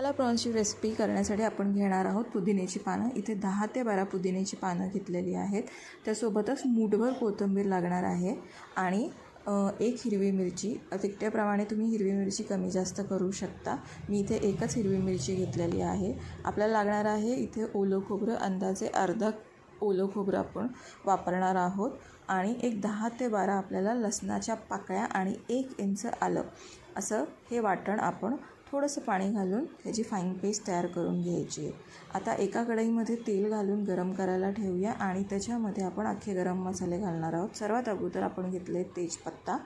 मसाला प्रॉन्सची recipe करण्यासाठी आपण घेणार आहोत पुदिन्याची पानं. इथे दहा ते बारा पुदिन्याची पानं घेतलेली आहेत. त्यासोबतच मूठभर कोथिंबीर लागणार आहे आणि एक हिरवी मिरची. तिखट्याप्रमाणे तुम्ही हिरवी मिरची कमी जास्त करू शकता. मी इथे एकच हिरवी मिरची घेतलेली आहे. आपल्याला लागणार आहे इथे ओलं खोबरं. अंदाजे अर्धा ओलं खोबरं आपण वापरणार आहोत. आणि एक दहा ते बारा आपल्याला लसणाच्या पाकळ्या आणि एक इंच आलं. असं हे वाटण आपण थोडंसं पाणी घालून त्याची फाईन पेस्ट तयार करून घ्यायची आहे. आता एका कढईमध्ये तेल घालून गरम करायला ठेवूया आणि त्याच्यामध्ये आपण अख्खे गरम मसाले घालणार आहोत. सर्वात अगोदर आपण घेतले तेजपत्ता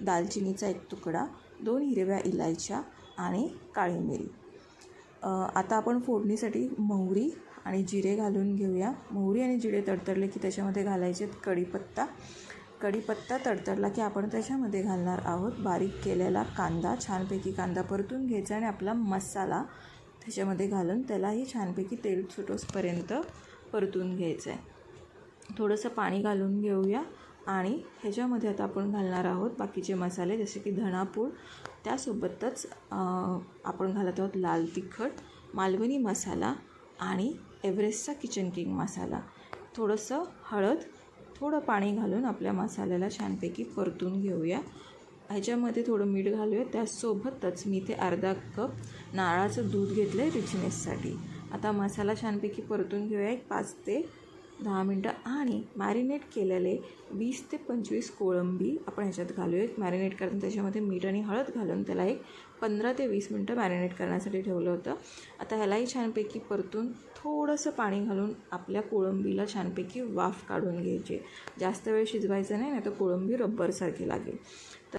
दालचिनीचा एक तुकडा दोन हिरव्या इलायच्या आणि काळी मिरी. आता आपण फोडणीसाठी मोहरी आणि जिरे घालून घेऊया. मोहरी आणि जिरे तडतडले की त्याच्यामध्ये घालायचे कढीपत्ता. कढीपत्ता तडतडला की आपण त्याच्यामध्ये घालणार आहोत. बारीक केलेला कांदा छानपैकी कांदा परतून घ्यायचा आणि आपला मसाला त्याच्यामध्ये घालून त्यालाही छानपैकी तेल सुटोसपर्यंत परतून घ्यायचं आहे. थोडंसं पाणी घालून घेऊया आणि ह्याच्यामध्ये आता आपण घालणार आहोत बाकीचे मसाले जसे की धणापूड त्यासोबतच आपण घालत आहोत लाल तिखट मालवणी मसाला आणि एव्हरेस्टचा किचन किंग मसाला. थोडंसं हळद थोडं पाणी घालून आपल्या मसाल्याला छानपैकी परतून घेऊया. ह्याच्यामध्ये थोडं मीठ घालूया. त्यासोबतच मी इथे अर्धा कप नारळाचं दूध घेतलं आहे रिचनेससाठी आता मसाला छानपैकी परतून घेऊया. एक पाच ते दहा मिनटं आणि मॅरिनेट केलेले वीस ते पंचवीस कोळंबी आपण ह्याच्यात घालूयात. मॅरिनेट करताना त्याच्यामध्ये मीठ आणि हळद घालून त्याला एक पंधरा ते वीस मिनटं मॅरिनेट करण्यासाठी ठेवलं होतं. आता ह्यालाही छानपैकी परतून थोडंसं पाणी घालून आपल्या कोळंबीला छानपैकी वाफ काढून घ्यायची. जास्त वेळ शिजवायचं नाही नाही तर कोळंबी रब्बरसारखी लागेल. तर